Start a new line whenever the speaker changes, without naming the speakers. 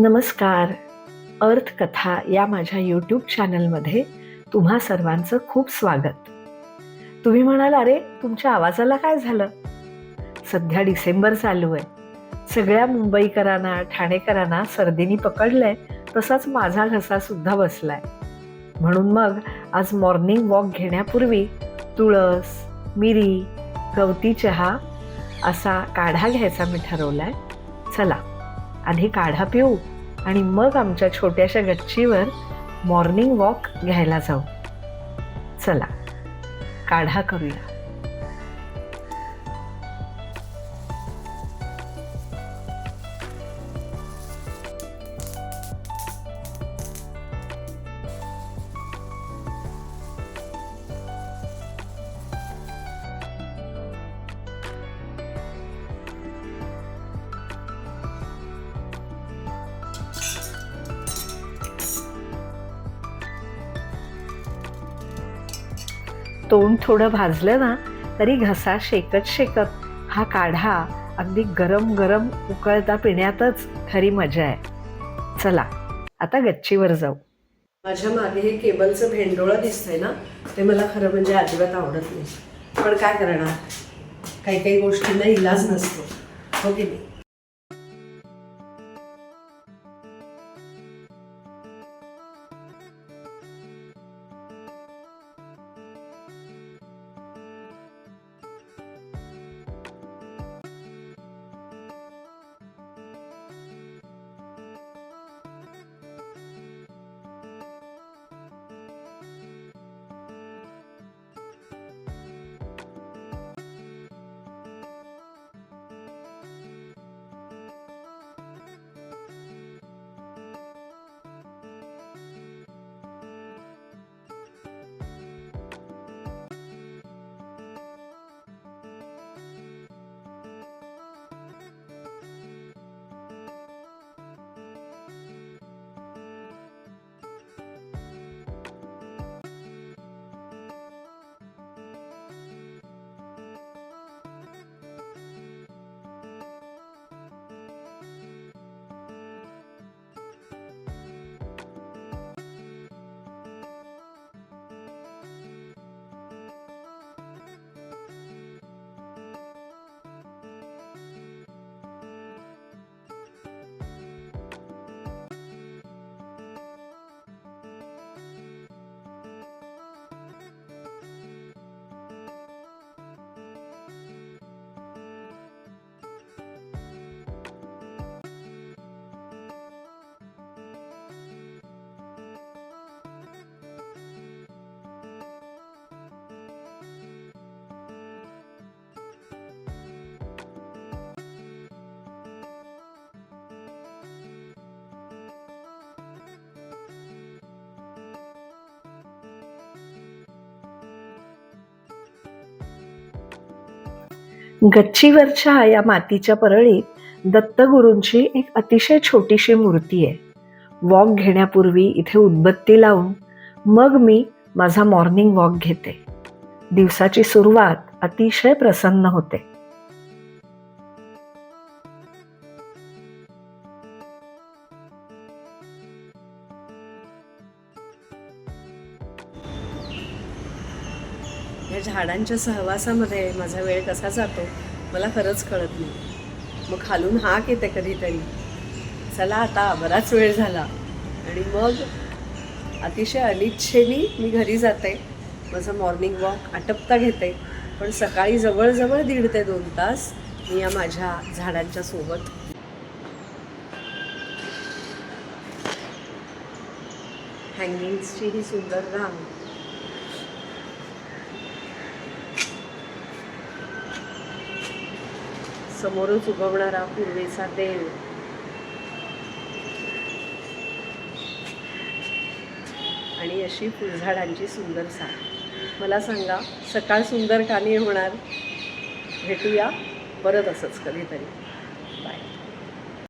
नमस्कार. अर्थकथा या माझ्या यूट्यूब चॅनलमध्ये तुम्हा सर्वांचं खूप स्वागत. तुम्ही म्हणाल अरे तुमच्या आवाजाला काय झालं? सध्या डिसेंबर चालू आहे. सगळ्या मुंबईकरांना ठाणेकरांना सर्दीनी पकडलंय तसाच माझा घसा सुद्धा बसलाय. म्हणून मग आज मॉर्निंग वॉक घेण्यापूर्वी तुळस मिरी गवती चहा असा काढा घ्यायचा मी ठरवलाय. चला. आधी काढा पिऊ आणि मग आमच्या छोट्याशा गच्चीवर मॉर्निंग वॉक घ्यायला जाऊ. चला काढा करूया. तोंड थोडं भाजलं ना तरी घसा शेकत शेकत हा काढा अगदी गरम गरम उकळता पिण्यातच खरी मजा आहे. चला आता गच्चीवर जाऊ. माझ्या मागे हे केबलचं भेंडोळं दिसतंय ना ते मला खरं म्हणजे अजिबात आवडत नाही. पण काय करणार? काही काही गोष्टींना इलाज नसतो. हो की नाही? गच्चीवरच्या या मातीच्या परळीत दत्तगुरूंची एक अतिशय छोटीशी मूर्ती आहे. वॉक घेण्यापूर्वी इथे उदबत्ती लावून मग मी माझा मॉर्निंग वॉक घेते. दिवसाची सुरुवात अतिशय प्रसन्न होते. या झाडांच्या सहवासामध्ये माझा वेळ कसा जातो मला खरंच कळत नाही. मग खालून हाक येते कधीतरी. चला आता बराच वेळ झाला. आणि मग अतिशय अनिच्छेनी मी घरी जाते. माझं मॉर्निंग वॉक आटपता घेते. पण सकाळी जवळजवळ दीड ते दोन तास मी या माझ्या झाडांच्या सोबत हँगिंग्सची ही सुंदर रांग समोरच उगवणारा पूर्वेचा देव आणि अशी फुलझाडांची सुंदर साथ मला सांगा सकाळ सुंदर का नाही होणार? भेटूया परत असंच कधीतरी.